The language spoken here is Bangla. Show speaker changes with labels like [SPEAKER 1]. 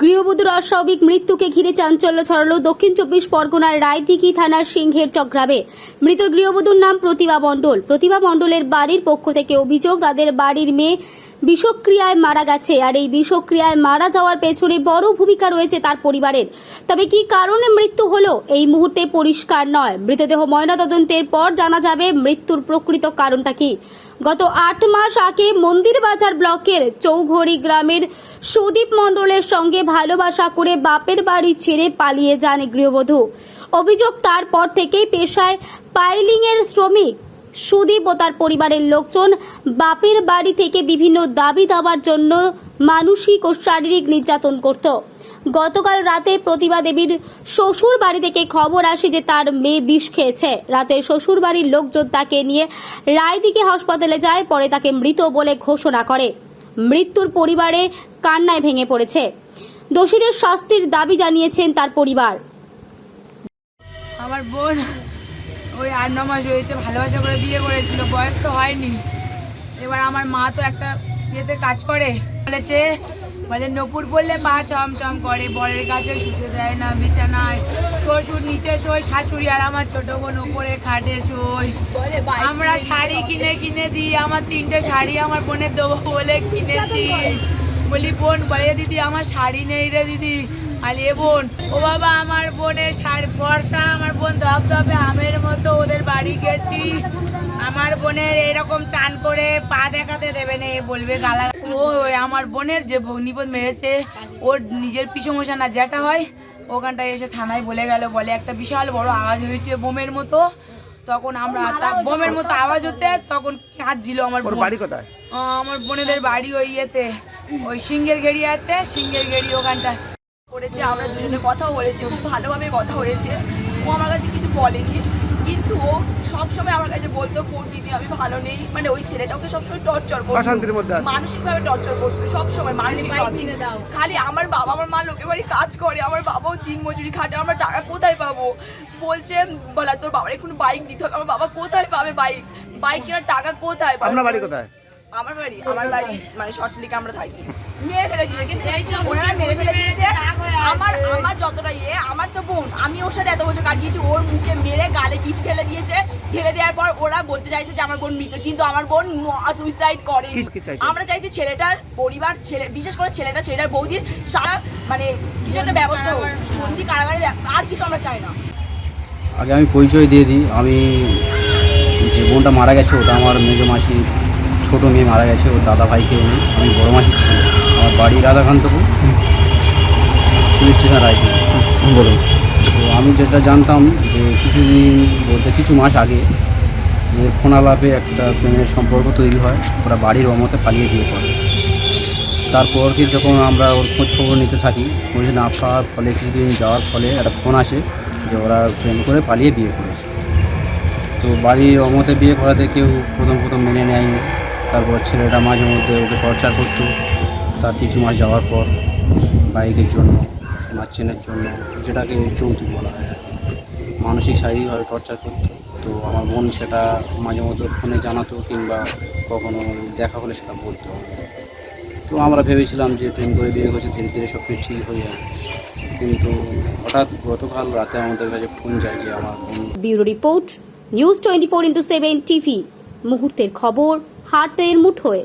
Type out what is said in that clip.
[SPEAKER 1] গৃহবধূর অস্বাভাবিক মৃত্যুকে ঘিরে চাঞ্চল্য ছড়ালো দক্ষিণ চব্বিশ পরগনার রায়দিঘি থানার সিংহের চক্রাবে। মৃত গৃহবধূর নাম প্রতিভা মণ্ডল। প্রতিভা মণ্ডলের বাড়ির পক্ষ থেকে অভিযোগ, তাদের বাড়ির মেয়ে বিষক্রিয়ায় মারা গেছে। আর এই বিষক্রিয়ায় মারা যাওয়ার পেছনে বড় ভূমিকা রয়েছে তার পরিবারের। তবে কি কারণে মৃত্যু হলো? এই মুহূর্তে পরিষ্কার নয়। মৃতদেহ ময়নাতদন্তের পর জানা যাবে মৃত্যুর প্রকৃত কারণটা কি। গত আট মাস আগে মন্দির বাজার ব্লকের চৌঘড়ি গ্রামের সুদীপ মণ্ডলের সঙ্গে ভালোবাসা করে বাপের বাড়ি ছেড়ে পালিয়ে যান গৃহবধূ। অভিযোগ তারপর থেকেই পেশায় পাইলিংয়ের শ্রমিক। সুদীপ ও তার পরিবারের লোকজন বাপের বাড়ি থেকে বিভিন্ন দাবি দাবার জন্য মানসিক ও শারীরিক নির্যাতন করত। গতকাল রাতে প্রতিভা দেবীর শ্বশুর বাড়ি থেকে খবর আসে যে তার মেয়ে বিষ খেয়েছে। রাতে শ্বশুর বাড়ির লোকজন তাকে নিয়ে রায়দিকে হাসপাতালে যায়, পরে তাকে মৃত বলে ঘোষণা করে। মৃত্যুর পরিবারে কান্নায় ভেঙে পড়েছে। দোষীদের শাস্তির দাবি জানিয়েছেন তার পরিবার।
[SPEAKER 2] আমার বোন ওই আট ন মাস হয়েছে ভালোবাসা করে বিয়ে করেছিল বয়স তো হয়নি। এবার আমার মা তো একটা ইয়েতে কাজ করে। বলেছে বলে নপুর পড়লে পা চমচম করে বরের কাছে শুতে দেয় না বিছানায়। শ্বশুর নিচে শোয় শাশুড়ি আর আমার ছোট বোন ওপরে খাটে শোয়। আমরা শাড়ি কিনে কিনে দিই আমার তিনটে শাড়ি আমার বোনের দেবো বলে কিনেছি। বলি, বোন, বলে, দিদি, আমার শাড়ি নেই রে, দিদি। আলিয়ে বোন, ও বাবা, আমার বোনের শাড়ি, ফর্সা, আমার বোন ধপ ধপে আমের মতো ওদের বাড়ি গেছি। আমার বোনের এরকম চান করে পা দেখাতে দেবে না, এ বলবে গালা ও আমার বোনের যে ভগ্নিপদ মেরেছে, ওর নিজের পিছমশা না, যেটা হয়, ওখানটায় এসে থানায় বলে গেল, বলে, একটা বিশাল বড় আওয়াজ হয়েছে বোমের মতো। তখন আমরা বোমের মতো আওয়াজ হতে তখন কাঁদছিল আমার
[SPEAKER 3] বাড়ি কোথায়?
[SPEAKER 2] আমার বোনেদের বাড়ি ওই ইয়েতে ওই সিঙ্গের গেড়ি আছে সিঙ্গের গেড়ি ওখানটা
[SPEAKER 4] করেছে আমরা দুজনে কথা বলেছি খুব ভালোভাবে কথা হয়েছে। ও আমার কাছে কিছু বলেনি। সবসময় আমার কাছে বলতো কোন দিদি আমি ভালো নেই। মানে ওই ছেলেটা ওকে সবসময় টর্চার করতো।
[SPEAKER 3] অশান্তির মধ্যে আছে।
[SPEAKER 4] মানসিকভাবে টর্চার করতো সবসময় মানসিক খালি আমার বাবা আমার মা লোকের বাড়ি কাজ করে আমার বাবাও দিন মজুরি খাটে আমরা টাকা কোথায় পাবো? বলছে বলা তোর বাবার এখন বাইক দিতে হবে। আমার বাবা কোথায় পাবে বাইক বাইক কেনার টাকা কোথায়
[SPEAKER 3] আপনার বাড়ি কোথায়?
[SPEAKER 4] আমার বাড়ি আমার বাড়ি মানে শর্টলিকে আমরা থাকি। মেরে ফেলে দিয়েছে। ওনারা মেরে ফেলে দিয়েছে। আমার আমার যতটা ইয়ে আমার তো বোন আমি ওর সাথে এত বছর কাটিয়েছি ওর মুখে মেরে গালে পিঠ ঠেলে দিয়েছে। ঠেলে দেওয়ার পর ওরা বলতে চাইছে যে আমার বোন মৃত কিন্তু আমার বোন সুইসাইড করে? আমরা চাইছি ছেলেটার পরিবার ছেলে বিশেষ করে ছেলেটা ছেলেটার বৌদির সারা মানে কিছু একটা ব্যবস্থা। বন্দি কারাগারে আর কিছু আমরা চাই না।
[SPEAKER 5] আগে আমি পরিচয় দিয়ে দিই আমি যে বোনটা মারা গেছে ওটা আমার মেজো মাসি ছোট মেয়ে মারা গেছে ওর দাদা ভাই কেউ নেই। আমি বড় মাসির ছিল। আমার বাড়ি রাধাকান্তপুর পুলিশ স্টেশন রায়পুর
[SPEAKER 3] বলুন।
[SPEAKER 5] তো আমি যেটা জানতাম যে কিছুদিন বলতে কিছু মাস আগে ওদের ফোনালাপে একটা প্রেমের সম্পর্ক তৈরি হয়। ওরা বাড়ির অমতে পালিয়ে বিয়ে করে। তারপর কি যখন আমরা ওর খোঁজ খবর নিতে থাকি খোঁজ না পাওয়ার ফলে কিছুদিন যাওয়ার ফলে একটা ফোন আসে যে ওরা প্রেম করে পালিয়ে বিয়ে করেছে। তো বাড়ির অমতে বিয়ে করাতে কেউ প্রথম প্রথম মেনে নেয়নি। তারপর ছেলেটা মাঝে মধ্যে ওকে টর্চার করতো। তার কিছু মাস যাওয়ার পর বাইকের জন্য সোনার চেনের জন্য, যেটাকে যৌতুক বলা হয়। মানসিক, শারীরিকভাবে টর্চার করতো। তো আমার বোন সেটা মাঝে মধ্যে ফোনে জানাতো কিংবা কখনো দেখা হলে সেটা বলতো। তো আমরা ভেবেছিলাম যে প্রেম করে বিয়ে করছে, ধীরে ধীরে সব কিছু ঠিক হয়ে যাবে। কিন্তু হঠাৎ গতকাল রাতে আমাদের কাছে ফোন যায় যে আমার বোন
[SPEAKER 1] bureau report, news twenty four into seven TV. মুহূর্তের খবর हा तेल मुठोय.